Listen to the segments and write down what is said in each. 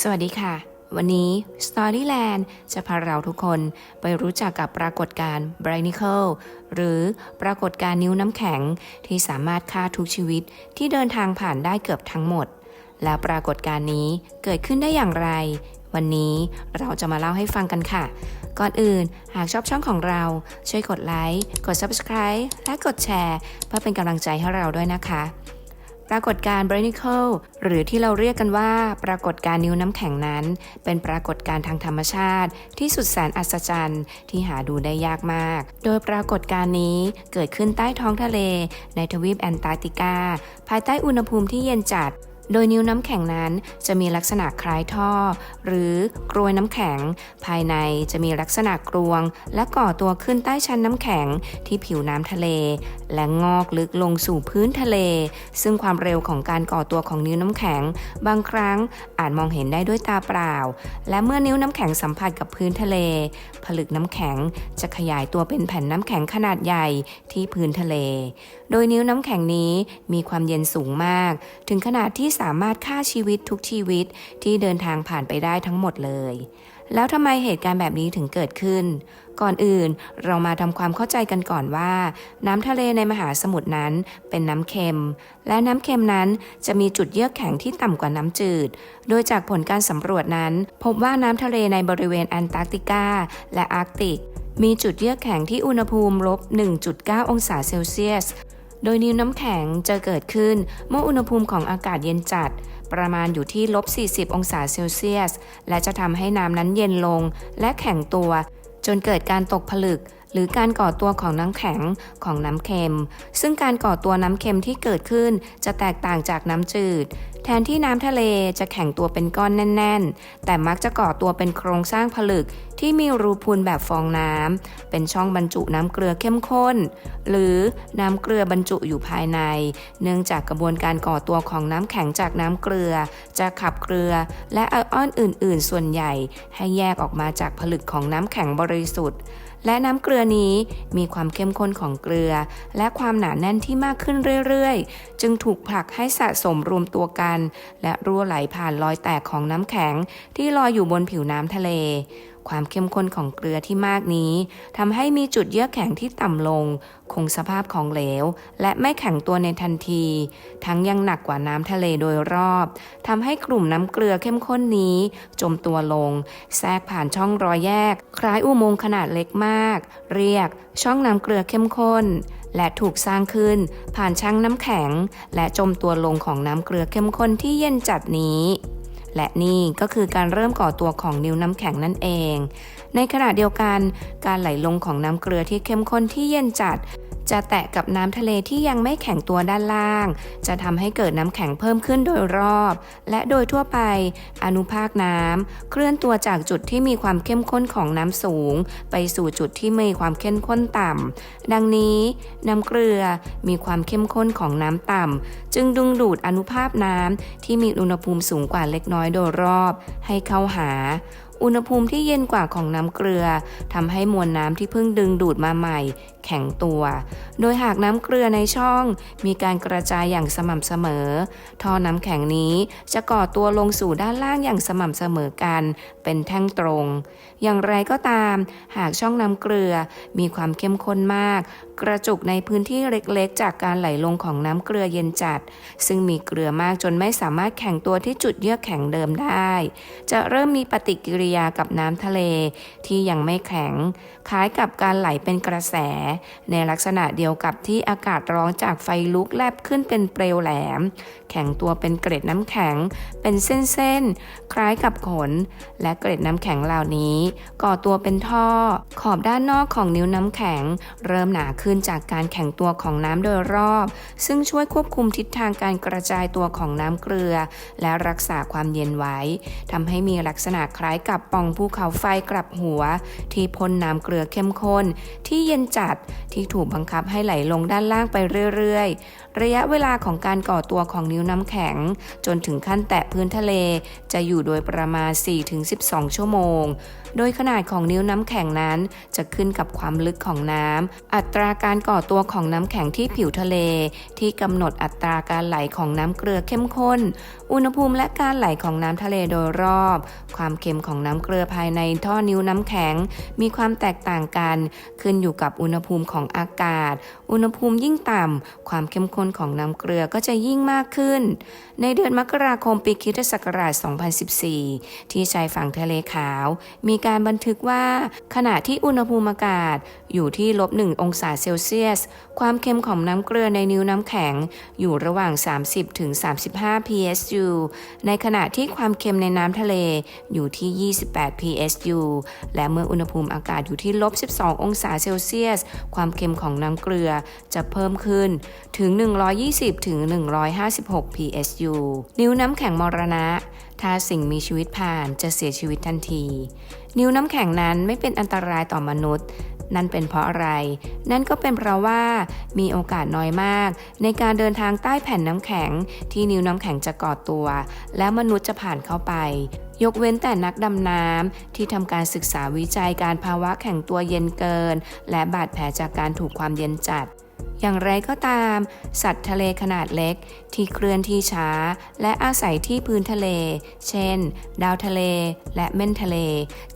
สวัสดีค่ะ วันนี้ Storyland จะพาเราทุกคนไปรู้จักกับปรากฏการณ์ b r i n i c l e หรือปรากฏการณ์นิ้วน้ำแข็งที่สามารถฆ่าทุกชีวิตที่เดินทางผ่านได้เกือบทั้งหมด แล้วปรากฏการณ์นี้เกิดขึ้นได้อย่างไร วันนี้เราจะมาเล่าให้ฟังกันค่ะ ก่อนอื่นหากชอบช่องของเรา ช่วยกดไลค์ กด Subscribe และกดแชร์ เพื่อเป็นกำลังใจให้เราด้วยนะคะ ปรากฏการณ์ b r i n i c l e หรือที่เราเรียกกันว่า ปรากฏการณ์นิ้วน้ำแข็งนั้น เป็นปรากฏการณ์ทางธรรมชาติ ที่สุดแสนอัศจรรย์ ที่หาดูได้ยากมาก โดยปรากฏการณ์นี้เกิดขึ้นใต้ท้องทะเล ในทวีปแอนตาร์กติกา ภายใต้อุณหภูมิที่เย็นจัด โดยนิ้วน้ำแข็งนั้นจะมีลักษณะคล้ายท่อ หรือกรวยน้ำแข็ง ภายในจะมีลักษณะกรวง และก่อตัวขึ้นใต้ชั้นน้ำแข็งที่ผิวน้ำทะเล และงอกลึกลงสู่พื้นทะเล ซึ่งความเร็วของการก่อตัวของนิ้วน้ำแข็ง บางครั้งอาจมองเห็นได้ด้วยตาเปล่า และเมื่อนิ้วน้ำแข็งสัมผัสกับพื้นทะเล ผลึกน้ำแข็งจะขยายตัวเป็นแผ่นน้ำแข็งขนาดใหญ่ที่พื้นทะเล โดยนิ้วน้ำแข็งนี้มีความเย็นสูงมาก ถึงขนาดที่สามารถฆ่าชีวิตทุกชีวิตที่เดินทางผ่านไปได้ทั้งหมดเลย แล้วทำไมเหตุการณ์แบบนี้ถึงเกิดขึ้น ก่อนอื่นเรามาทำความเข้าใจกันก่อนว่า น้ำทะเลในมหาสมุทรนั้นเป็นน้ำเค็ม และน้ำเค็มนั้นจะมีจุดเยือกแข็งที่ต่ำกว่าน้ำจืด โดยจากผลการสำรวจนั้น พบว่าน้ำทะเลในบริเวณแอนตาร์กติกาและอาร์กติกมีจุดเยือกแข็งที่อุณหภูมิลบ 1.9 องศาเซลเซียส โดยนิ้วน้ำแข็งจะเกิดขึ้นเมื่ออุณหภูมิของอากาศเย็นจัด ประมาณอยู่ที่ลบ 40 องศาเซลเซียส และจะทำให้น้ำนั้นเย็นลงและแข็งตัว จนเกิดการตกผลึก หรือการก่อตัวของน้ำแข็งของน้ำเค็ม ซึ่งการก่อตัวน้ำเค็มที่เกิดขึ้นจะแตกต่างจากน้ำจืด แทนที่น้ำทะเลจะแข็งตัวเป็นก้อนแน่น ๆ แต่มักจะก่อตัวเป็นโครงสร้างผลึกที่มีรูพูนแบบฟองน้ำเป็นช่องบรรจุน้ำเกลือเข้มข้น หรือน้ำเกลือบรรจุอยู่ภายใน เนื่องจากกระบวนการก่อตัวของน้ำแข็งจากน้ำเกลือ จะขับเกลือ และไอออนอื่น ๆ ส่วนใหญ่ ให้แยกออกมาจากผลึกของน้ำแข็งบริสุทธิ์ และน้ำเกลือนี้มีความเข้มข้นของเกลือ และความหนาแน่นที่มากขึ้นเรื่อยๆ จึงถูกผลักให้สะสมรวมตัวกัน และรั่วไหลผ่านรอยแตกของน้ำแข็งที่ลอยอยู่บนผิวน้ำทะเล ความเข้มข้นของเกลือที่มากนี้ทำให้มีจุดเยือกแข็งที่ต่ำลง คงสภาพของเหลว และไม่แข็งตัวในทันที ทั้งยังหนักกว่าน้ำทะเลโดยรอบทำให้กลุ่มน้ำเกลือเข้มข้นนี้ จมตัวลง แทรกผ่านช่องรอยแยก คล้ายอุโมงค์ขนาดเล็กมาก เรียกช่องน้ำเกลือเข้มข้นและถูกสร้างขึ้น ผ่านช่างน้ำแข็ง และจมตัวลงของน้ำเกลือเข้มข้นที่เย็นจัดนี้ และนี่ก็คือการเริ่มก่อตัวของนิ้วน้ำแข็งนั่นเอง ในขณะเดียวกัน การไหลลงของน้ำเกลือที่เข้มข้นที่เย็นจัด จะแตะกับน้ำทะเลที่ยังไม่แข็งตัวด้านล่าง จะทำให้เกิดน้ำแข็งเพิ่มขึ้นโดยรอบ และโดยทั่วไป อนุภาคน้ำเคลื่อนตัวจากจุดที่มีความเข้มข้นของน้ำสูง ไปสู่จุดที่มีความเข้มข้นต่ำดังนี้ น้ำเกลือมีความเข้มข้นของน้ำต่ำจึงดึงดูดอนุภาคน้ำที่มีอุณหภูมิสูงกว่าเล็กน้อยโดยรอบ ให้เข้าหา อุณหภูมิที่เย็นกว่าของน้ำเกลือทำให้มวลน้ำที่เพิ่งดึงดูดมาใหม่ แข็งตัว โดยหากน้ำเกลือในช่อง มีการกระจายอย่างสม่ำเสมอ ท่อน้ำแข็งนี้จะก่อตัวลงสู่ด้านล่างอย่างสม่ำเสมอกัน เป็นแท่งตรง อย่างไรก็ตาม หากช่องน้ำเกลือมีความเข้มข้นมาก กระจุกในพื้นที่เล็กๆ จากการไหลลงของน้ำเกลือเย็นจัด ซึ่งมีเกลือมากจนไม่สามารถแข็งตัวที่จุดเยือกแข็งเดิมได้ จะเริ่มมีปฏิกิริยากับน้ำทะเลที่ยังไม่แข็ง คล้ายกับการไหลเป็นกระแส ในลักษณะเดียวกับที่อากาศร้อนจากไฟลุกแลบขึ้นเป็นเปลวแหลม แข็งตัวเป็นเกล็ดน้ำแข็ง เป็นเส้นๆ คล้ายกับขน และเกล็ดน้ำแข็งเหล่านี้ ก่อตัวเป็นท่อ ขอบด้านนอกของนิ้วน้ำแข็ง เริ่มหนาขึ้นจากการแข็งตัวของน้ำโดยรอบ ซึ่งช่วยควบคุมทิศทางการกระจายตัวของน้ำเกลือ และรักษาความเย็นไว้ทำให้มีลักษณะคล้ายกับปล่องภูเขาไฟกลับหัว ที่พ่นน้ำเกลือเข้มข้น ที่เย็นจัดที่ถูกบังคับให้ไหลลงด้านล่างไปเรื่อยๆ ระยะเวลาของการก่อตัวของนิ้วน้ำแข็ง จนถึงขั้นแตะพื้นทะเล จะอยู่โดยประมาณ 4-12 ชั่วโมง โดยขนาดของนิ้วน้ำแข็งนั้น จะขึ้นกับความลึกของน้ำ อัตราการก่อตัวของน้ำแข็งที่ผิวทะเล ที่กำหนดอัตราการไหลของน้ำเกลือเข้มข้น อุณหภูมิและการไหลของน้ำทะเลโดยรอบ ความเค็มของน้ำเกลือภายในท่อนิ้วน้ำแข็ง มีความแตกต่างกัน ขึ้นอยู่กับอุณหภูมิของอากาศ อุณหภูมิยิ่งต่ำความเข้มข้นของน้ำเกลือก็จะยิ่งมากขึ้น ในเดือนมกราคมปีคริศักราช 2014 ที่ชายฝั่งทะเลขาว มีการบันทึกว่า ขณะที่อุณหภูมิอากาศ อยู่ที่ลบ1องศาเซลเซียส ความเค็มของน้ำเกลือในนิ้วน้ำแข็ง อยู่ระหว่าง 30ถึง35 psu ในขณะที่ความเค็มในน้ำทะเลอยู่ที่ 28 psu และเมื่ออุณหภูมิอากาศอยู่ที่ลบ 12 องศาเซลเซียส ความเค็มของน้ำเกลือจะเพิ่มขึ้นถึง 120ถึง156 psu นิ้วน้ำแข็งมรณะ ถ้าสิ่งมีชีวิตผ่านจะเสียชีวิตทันที นิ้วน้ำแข็งนั้นไม่เป็นอันตรายต่อมนุษย์ นั่นเป็นเพราะอะไร นั่นก็เป็นเพราะว่ามีโอกาสน้อยมาก ในการเดินทางใต้แผ่นน้ำแข็ง ที่นิ้วน้ำแข็งจะก่อตัว แล้วมนุษย์จะผ่านเข้าไป ยกเว้นแต่นักดำน้ำที่ทำการศึกษาวิจัยการภาวะแข็งตัวเย็นเกิน และบาดแผลจากการถูกความเย็นจัด อย่างไรก็ตาม สัตว์ทะเลขนาดเล็ก ที่เคลื่อนที่ช้า และอาศัยที่พื้นทะเล เช่น ดาวทะเล และเม่นทะเล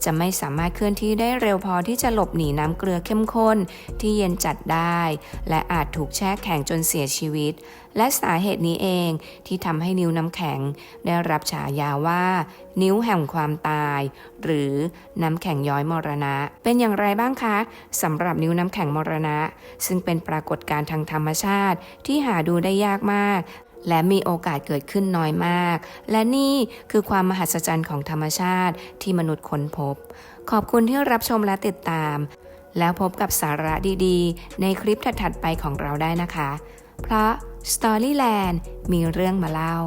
จะไม่สามารถเคลื่อนที่ได้เร็วพอที่จะหลบหนีน้ำเกลือเข้มข้น ที่เย็นจัดได้ และอาจถูกแช่แข็งจนเสียชีวิต และสาเหตุนี้เองที่ทำให้นิ้วน้ำแข็ง ได้รับฉายาว่า นิ้วแห่งความตาย หรือน้ำแข็งย้อยมรณะ เป็นอย่างไรบ้างคะสำหรับนิ้วน้ำแข็งมรณะ ซึ่งเป็นปรากฏการณ์ทางธรรมชาติที่หาดูได้ยากมาก และมีโอกาสเกิดขึ้นน้อยมาก และนี่คือความมหัศจรรย์ของธรรมชาติที่มนุษย์ค้นพบ ขอบคุณที่รับชมและติดตาม แล้วพบกับสาระดีๆ ในคลิปถัดๆไปของเราได้นะคะ เพราะ Storyland มีเรื่องมาเล่า